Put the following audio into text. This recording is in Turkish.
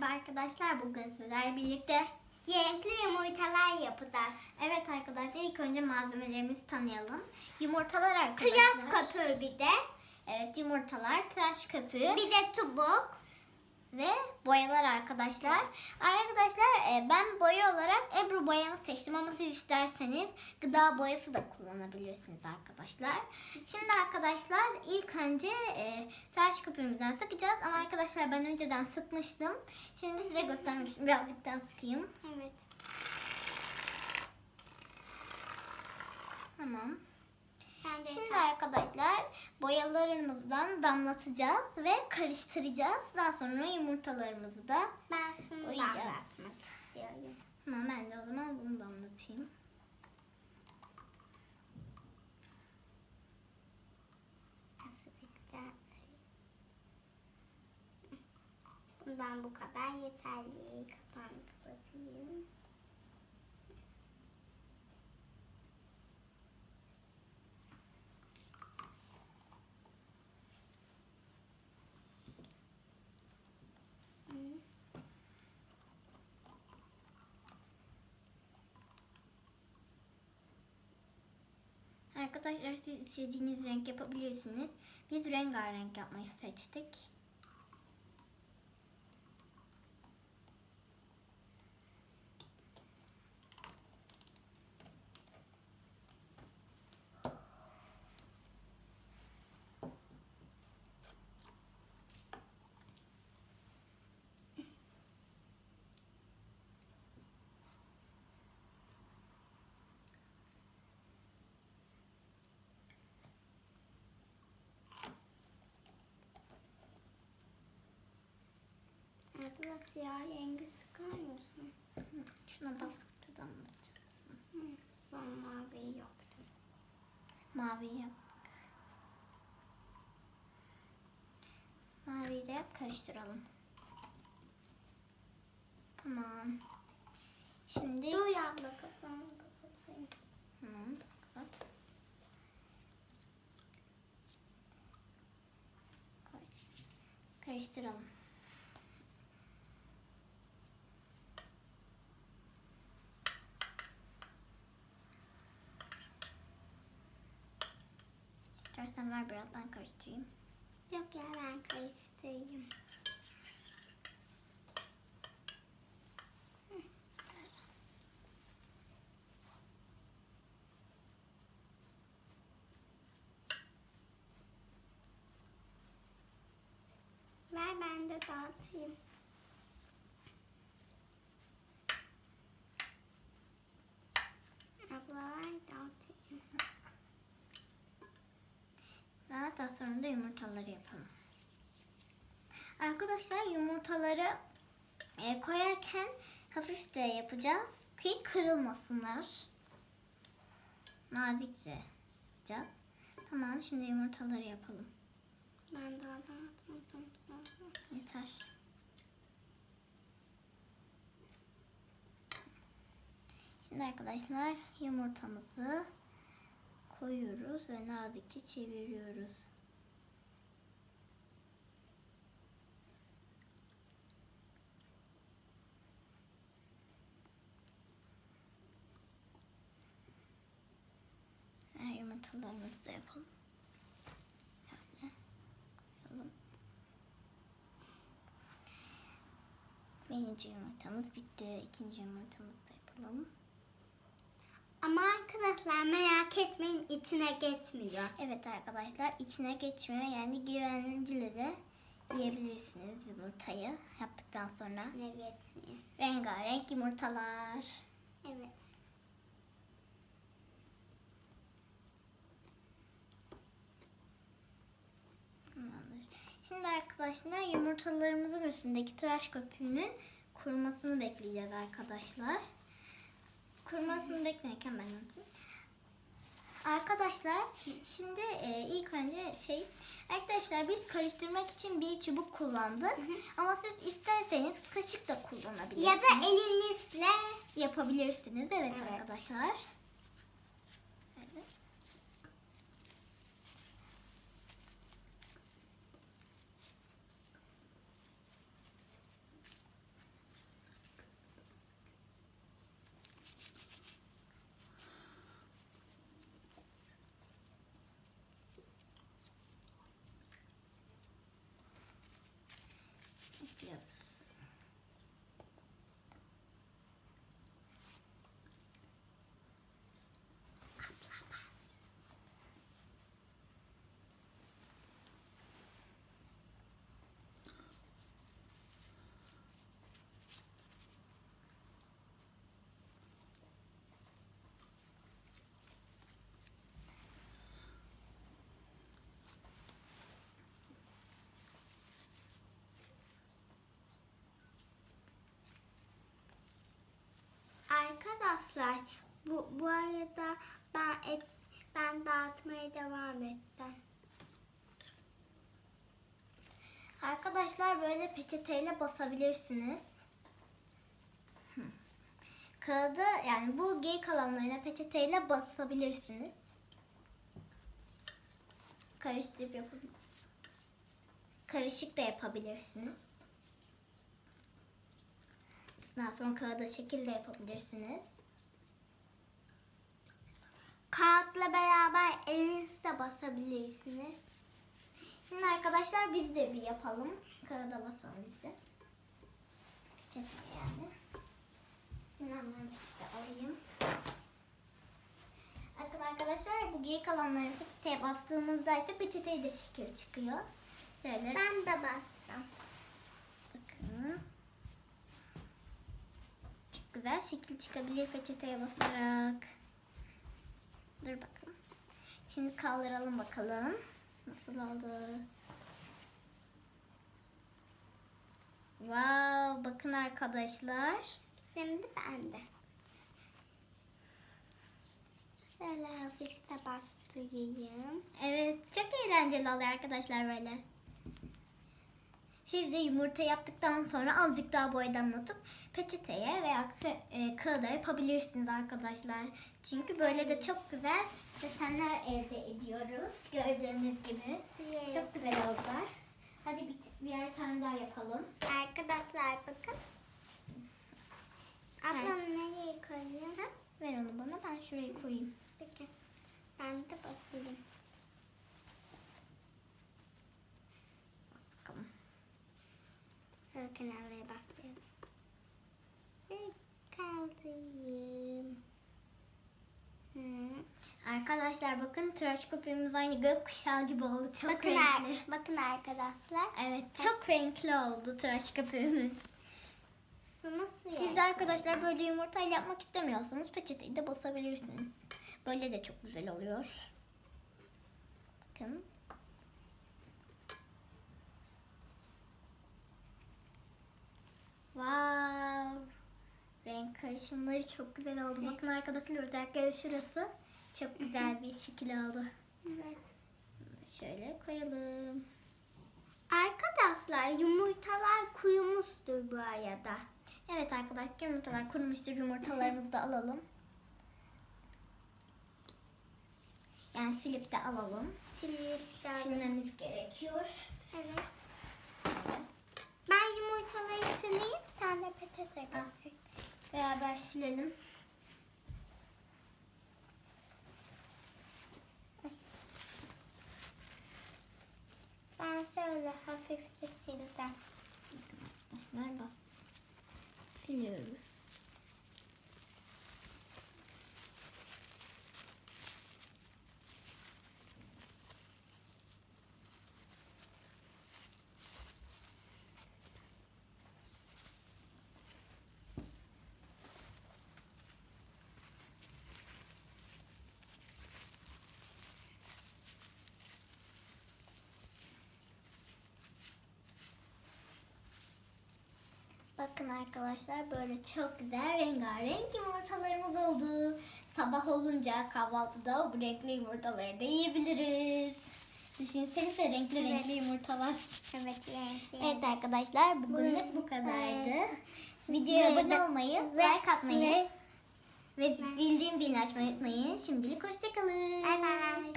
Merhaba arkadaşlar. Bugün sizlerle birlikte Renkli yumurtalar yapacağız. Evet arkadaşlar ilk önce malzemelerimizi tanıyalım. Yumurtalar arkadaşlar. Tıraş köpüğü bir de. Evet yumurtalar, tıraş köpüğü Bir de tubuk. ve boyalar arkadaşlar. Arkadaşlar e, ben boya olarak Ebru boyamı seçtim ama siz isterseniz gıda boyası da kullanabilirsiniz arkadaşlar. Şimdi arkadaşlar ilk önce e, tıraş köpüğümüzden sıkacağız ama arkadaşlar ben önceden sıkmıştım. Şimdi size göstermek için birazcık daha sıkayım. Evet. Tamam. Ben Şimdi arkadaşlar boyalarımızdan damlatacağız ve karıştıracağız. Daha sonra yumurtalarımızı da ben şunu Boyayacağız. damlatmak istiyorum. Tamam ben de o zaman bunu. Nasıl güzel. Bundan bu kadar yeterli. Kapağını kapatayım. Hı. Arkadaşlar siz istediğiniz renk yapabilirsiniz. Biz rengarenk yapmayı seçtik. Abla siyah rengi sıkar mısın? Şuna basıp da damlatacaksın. Hı. Ben mavi yaptım. Mavi yap. Maviyi de yap karıştıralım. Tamam. Şimdi Dur abla kapağını kapatayım. Tamam, kapat. Karıştıralım. Ver biraz ben karıştırayım. Yok ya ben karıştırayım. Ver ben de dağıtayım. Abla ver dağıtayım. Daha daha sonra da yumurtaları yapalım. Arkadaşlar yumurtaları e, koyarken hafif de yapacağız ki kırılmasınlar. Nazikçe yapacağız. Tamam şimdi yumurtaları yapalım. Ben daha dağıtmadım. Yeter. Şimdi arkadaşlar yumurtamızı koyuyoruz ve nazikçe çeviriyoruz. Da yapalım. Şöyle. Birinci yumurtamız bitti. İkinci yumurtamızı da yapalım. Ama arkadaşlar merak etmeyin içine geçmiyor. Evet arkadaşlar içine geçmiyor. Yani güvenceli de yiyebilirsiniz yumurtayı yaptıktan sonra. İçine geçmiyor. Rengarenk yumurtalar. Evet. Tamamdır. Şimdi arkadaşlar yumurtalarımızın üstündeki tıraş köpüğünün kurumasını bekleyeceğiz arkadaşlar. Kurumasını beklerken ben anlatayım. Arkadaşlar şimdi e, ilk önce şey arkadaşlar biz karıştırmak için bir çubuk kullandık ama siz isterseniz kaşık da kullanabilirsiniz. Ya da elinizle yapabilirsiniz evet, Evet. arkadaşlar. Evet. Arkadaşlar bu, bu arada ben et, ben dağıtmaya devam ettim. Arkadaşlar böyle peçeteyle basabilirsiniz. Kağıdı yani bu geri kalanlarına peçeteyle basabilirsiniz. Karıştırıp yapabilirsiniz. Karışık da yapabilirsiniz. Daha sonra kağıda şekil de yapabilirsiniz. Kağıtla beraber elinizle basabilirsiniz. Şimdi arkadaşlar biz de bir yapalım. Kağıda basalım biz de. Peçete yani. Hemen ben peçete alayım. Bakın arkadaşlar bu geri kalanları peçeteye bastığımızda ise peçeteye de şekil çıkıyor. Şöyle Ben de bastım. bakın. Çok güzel şekil çıkabilir peçeteye basarak. Dur bakalım. Şimdi kaldıralım bakalım. Nasıl oldu? Wow, bakın arkadaşlar. Şimdi ben de. Şöyle hafif de bastırayım. Evet, çok eğlenceli oluyor arkadaşlar böyle. Siz de yumurta yaptıktan sonra azıcık daha boya damlatıp peçeteye veya e, kağıda yapabilirsiniz arkadaşlar. Çünkü böyle de çok güzel desenler elde ediyoruz. Gördüğünüz gibi. Çok güzel oldular. Hadi bir, birer tane daha yapalım. Arkadaşlar bakın. Ablam nereye koyayım? Ha? Ver onu bana ben şuraya koyayım. Peki. Ben de basayım. Bakalım. Şöyle kenarlara bastırıyorum. Ve kaldırayım. Arkadaşlar bakın tıraş köpüğümüz aynı gökkuşağı gibi oldu. Çok Bakın, renkli. ar- bakın arkadaşlar. Evet çok renkli oldu tıraş köpüğümüz. Nasıl Siz de arkadaşlar böyle yumurtayla yapmak istemiyorsanız peçeteyi de basabilirsiniz. Böyle de çok güzel oluyor. Bakın. Wow. Renk karışımları çok güzel oldu. Bakın arkadaşlar özellikle şurası çok güzel bir şekil oldu. Evet. Şöyle koyalım. Arkadaşlar yumurtalar kurumuştur bu arada. Evet arkadaşlar yumurtalar kurumuştur. Yumurtalarımızı da alalım. Yani silip de alalım. Silip de- Silmemiz gerekiyor. Evet. Ben yumurtaları sileyim. De peçete getir. Beraber silelim. Ben şöyle hafif de sildim. Arkadaşlar bak. Siliyoruz. Bakın arkadaşlar böyle çok güzel rengarenk yumurtalarımız oldu. Sabah olunca kahvaltıda bu renkli yumurtaları da yiyebiliriz. Düşünsenize renkli Evet. renkli yumurtalar. Evet, renkli. Evet arkadaşlar bugünlük bu kadardı. Videoya Evet. abone olmayı, Ve- like atmayı ve- ve bildirim zilini açmayı unutmayın. Şimdilik hoşçakalın. Bye bye.